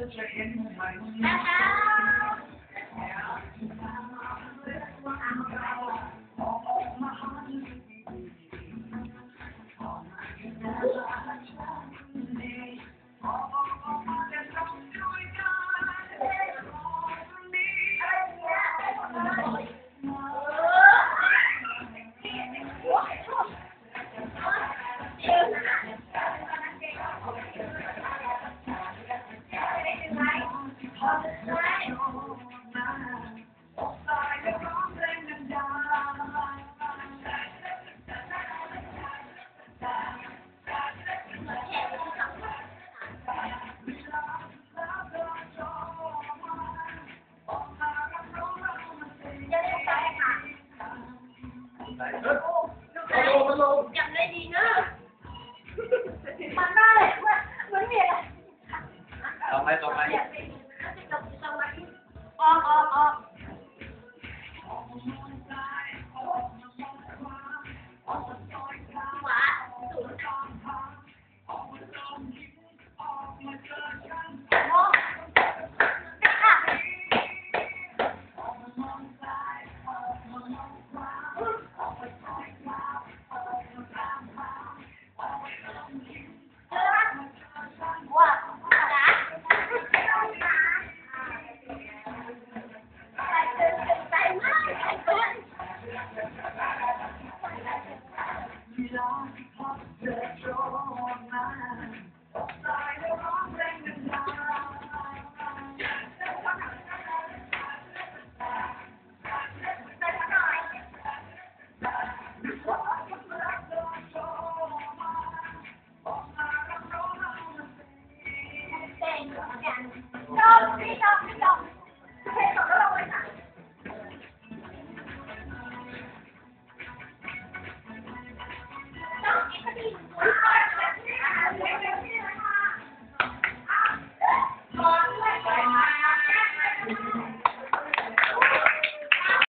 such a animal. ต่อไปต่อไปอยากเป็น ó, ó, ó. Oh,